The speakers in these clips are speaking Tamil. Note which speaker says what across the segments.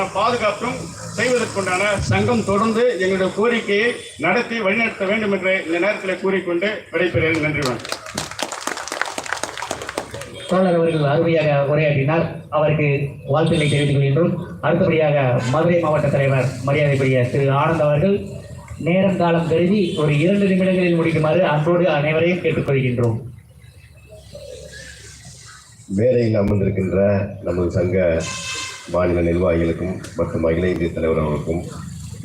Speaker 1: அனைவருக்குமான பாதுகாப்பும் செய்வதற்குண்டான சங்கம் தொடர்ந்து எங்களுடைய கோரிக்கையை நடத்தி வழிநடத்த வேண்டும் என்று இந்த நேரத்தில் கூறிக்கொண்டு விடைபெறுகிறேன். நன்றி வணக்கம்.
Speaker 2: தோழர் அவர்கள் அருமையாக உரையாற்றினார். அவருக்கு வாழ்த்துக்களை தெரிவித்துக் கொள்கின்றோம். அடுத்தபடியாக மதுரை மாவட்ட தலைவர் மரியாதைக்குரிய திரு ஆனந்த் அவர்கள் நேரம் காலம் கருதி ஒரு இரண்டு நிமிடங்களில் முடிக்குமாறு அன்போடு அனைவரையும் கேட்டுக்கொள்கின்றோம்.
Speaker 3: மேடையில் அமர்ந்திருக்கின்ற நமது சங்க மாநில நிர்வாகிகளுக்கும் மற்றும் அகில இந்திய தலைவர் அவர்களுக்கும்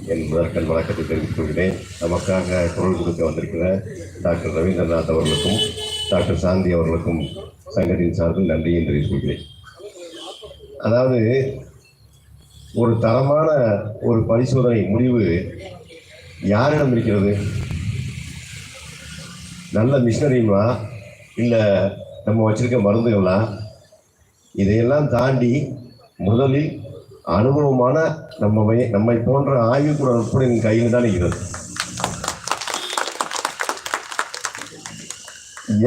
Speaker 3: என் முதற்கண் வணக்கத்தை தெரிவித்துக் கொள்கிறேன். நமக்காக குரல் கொடுக்க வந்திருக்கிற டாக்டர் ரவீந்திரநாத் அவர்களுக்கும் டாக்டர் சாந்தி அவர்களுக்கும் சங்கத்தின் சார்பில் நன்றியை தெரிவித்துக் கொள்கிறேன். அதாவது ஒரு தரமான ஒரு பரிசோதனை முடிவு யாரிடம் இருக்கிறது? நல்ல மிஷினரியுமா? இல்லை நம்ம வச்சுருக்க மருந்துகளா? இதையெல்லாம் தாண்டி முதலில் அனுபவமான நம்ம நம்மை போன்ற ஆய்வுக்கூட உட்பட கையில் தான் இருக்கிறது.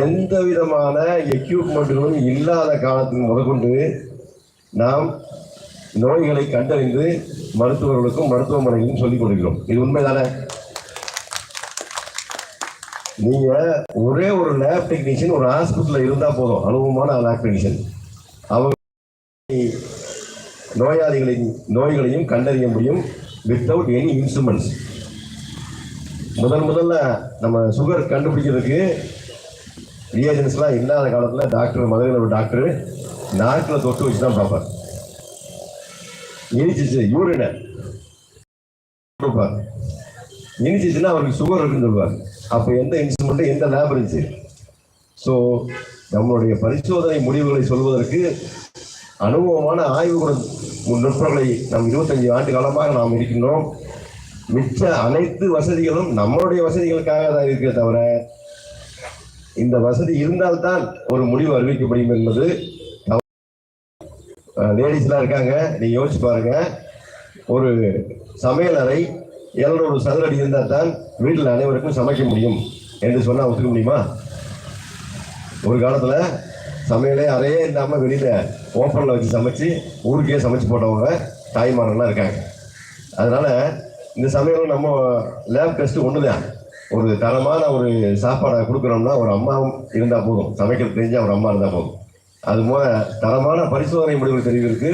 Speaker 3: எந்த விதமான எக்யூப்மெண்ட்டுகளும் இல்லாத காலத்தின் முதற்கொண்டு நாம் நோய்களை கண்டறிந்து மருத்துவர்களுக்கும் மருத்துவமனைகளுக்கும் சொல்லிக் கொடுக்கிறோம். இது உண்மைதானே நீங்க ஒரே ஒரு லேப் டெக்னீஷியன் ஒரு ஹாஸ்பிட்டல்ல இருந்தா போதும். அனுபவமான லேப் டெக்னீஷியன் அவங்க நோயாளிகளின் நோய்களையும் கண்டறிய முடியும் வித்தவுட் எனி இன்ஸ்ட்ருமெண்ட்ஸ் முதல் முதல்ல நம்ம சுகர் கண்டுபிடிக்கிறதுக்கு ரியேஜன்ஸ்லாம் இல்லாத காலத்தில் டாக்டர் மதுரையில் ஒரு டாக்டர் நாக்கில் தொட்டு வச்சு தான் பார்ப்பார். இனிச்சிச்சு யூரினை கொடுப்பார். இனிச்சிச்சுன்னா அவருக்கு சுகர் இருக்குன்னு சொல்லுவார். அப்போ எந்த இன்ஸ்ட்ருமெண்ட்டு எந்த லேப் இருந்துச்சு ஸோ நம்மளுடைய பரிசோதனை முடிவுகளை சொல்வதற்கு அனுபவமான ஆய்வு நுட்பங்களை நம் இருபத்தஞ்சு ஆண்டு காலமாக நாம் இருக்கின்றோம். மிச்ச அனைத்து வசதிகளும் நம்மளுடைய வசதிகளுக்காக தான் இருக்கிற தவிர இந்த வசதி இருந்தால்தான் ஒரு முடிவு அறிவிக்க முடியும் என்பது லேடிஸ்லாம் இருக்காங்க. நீங்கள் யோசிச்சு பாருங்க. ஒரு சமையல் அறை எழுநூறு சதுரடி இருந்தால் தான் வீட்டில் அனைவருக்கும் சமைக்க முடியும் என்று சொன்னால் ஒத்துக்க முடியுமா? ஒரு காலத்தில் சமையலே அறையே இல்லாமல் வெளியில் ஓப்பனில் வச்சு சமைச்சு ஊருக்கே சமைச்சு போட்டவங்க தாய்மார்கள்லாம் இருக்காங்க. அதனால் இந்த சமையலும் நம்ம லேப் டெஸ்ட்டு ஒன்று தான் ஒரு தரமான ஒரு சாப்பாடை கொடுக்குறோம்னா ஒரு அம்மாவும் இருந்தால் போதும். சமைக்கிறது தெரிஞ்ச ஒரு அம்மா இருந்தால் போதும். அது போல தரமான பரிசோதனை முடிவுகள் தெரிவதற்கு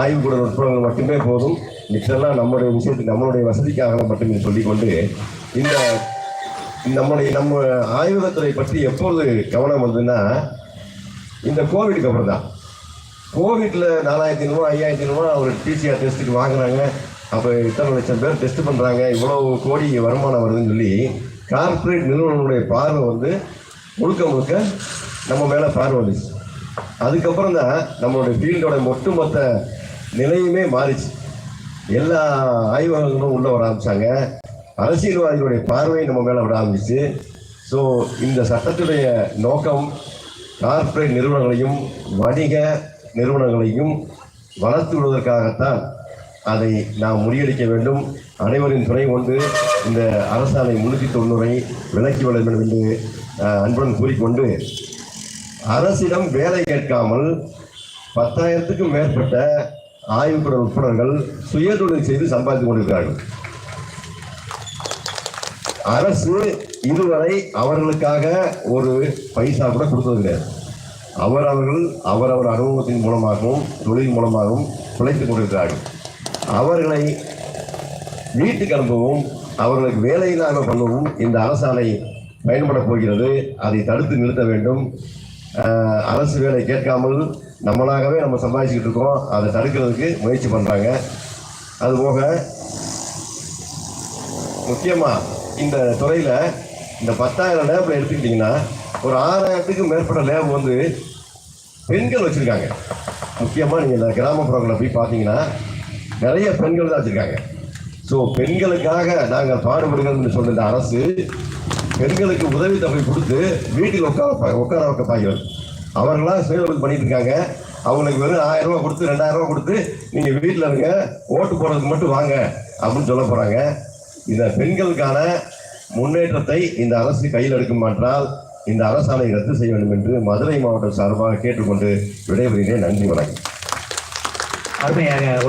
Speaker 3: ஆய்வுக்கூட நுட்பங்கள் மட்டுமே போதும். மிச்செல்லாம் நம்மளுடைய விஷயத்துக்கு நம்மளுடைய வசதிக்காக மட்டுமே சொல்லிக்கொண்டு இந்த நம்முடைய நம்ம ஆய்வகத்துறை பற்றி எப்பொழுது கவனம் வந்ததுன்னா இந்த கோவிடுக்கு அப்புறம் தான். கோவிட்ல நாலாயிரத்தி ஐநூறுவா ஐயாயிரத்தி ஐநூறுவா ஒரு டிசிஆர் டெஸ்ட்டுக்கு வாங்குறாங்க. அப்போ இத்தனை லட்சம் பேர் டெஸ்ட் பண்ணுறாங்க இவ்வளோ கோடி வருமானம் வருதுன்னு சொல்லி கார்ப்பரேட் நிறுவனங்களுடைய பார்வை வந்து முழுக்க முழுக்க நம்ம மேலே பார்வை வந்துச்சு. அதுக்கப்புறம் தான் நம்மளுடைய ஃபீல்டோட ஒட்டுமொத்த நிலையுமே மாறிச்சு. எல்லா ஆய்வகங்களும் உள்ளே வர ஆரம்பித்தாங்க அரசியல்வாதிகளுடைய பார்வையை நம்ம மேலே விட ஆரம்பிச்சு. ஸோ இந்த சட்டத்துடைய நோக்கம் கார்ப்பரேட் நிறுவனங்களையும் வணிக நிறுவனங்களையும் வளர்த்து விடுவதற்காகத்தான் அதை நாம் முறியடிக்க வேண்டும். அனைவரின் துணை கொண்டு இந்த அரசாணை முன்னூற்றி தொண்ணூறை விலக்கி விட வேண்டும் என்று அன்புடன் கூறிக்கொண்டு அரசிடம் வேலை கேட்காமல் பத்தாயிரத்துக்கும் மேற்பட்ட ஆய்வுக்கூட உறுப்பினர்கள் சுயதொழில் செய்து சம்பாதித்துக் கொண்டிருக்கிறார்கள். அரசு இதுவரை அவர்களுக்காக ஒரு பைசா கூட கொடுத்தது கிடையாது. அவர்கள் அவரவர் அனுபவத்தின் மூலமாகவும் தொழில் மூலமாகவும் பிழைத்துக் கொண்டிருக்கிறார்கள். அவர்களை வீட்டுக்கு அனுப்பவும் அவர்களுக்கு வேலையில்லாமல் பண்ணவும் இந்த அரசாணை பயன்பட போகிறது. அதை தடுத்து நிறுத்த வேண்டும். அரசு வேலை கேட்காமல் நம்மளாகவே நம்ம சம்பாதிச்சுக்கிட்டு இருக்கோம். அதை தடுக்கிறதுக்கு முயற்சி பண்ணுறாங்க அதுபோக முக்கியமாக இந்த துறையில் இந்த பத்தாயிரம் லேபில் எடுத்துக்கிட்டிங்கன்னா ஒரு ஆறாயிரத்துக்கும் மேற்பட்ட லேப் வந்து பெண்கள் வச்சுருக்காங்க. முக்கியமாக நீங்கள் இந்த கிராமப்புறங்களில் போய் பார்த்தீங்கன்னா நிறைய பெண்கள் தான் வச்சுருக்காங்க. ஸோ பெண்களுக்காக நாங்கள் பாடுபடுகிறோம்னு சொன்ன இந்த அரசு பெண்களுக்கு உதவி தொகை கொடுத்து வீட்டில் உட்கார உட்கார வைக்க பார்க்கிறது அவர்களாக சுயதொழில் பண்ணிட்டு இருக்காங்க. அவங்களுக்கு வெறும் ஆயிரம் ரூபா கொடுத்து ரெண்டாயிரம் ரூபா கொடுத்து நீங்கள் வீட்டில் இருங்க ஓட்டு போடுறதுக்கு மட்டும் வாங்க அப்படின்னு சொல்ல போகிறாங்க இந்த பெண்களுக்கான முன்னேற்றத்தை இந்த அரசு கையில் எடுக்கும் என்றால் இந்த அரசாணை ரத்து செய்ய வேண்டும் என்று மதுரை மாவட்டம் சார்பாக கேட்டுக்கொண்டு விடைபெறுகிறேன். நன்றி வணக்கம்.
Speaker 2: அருமையாக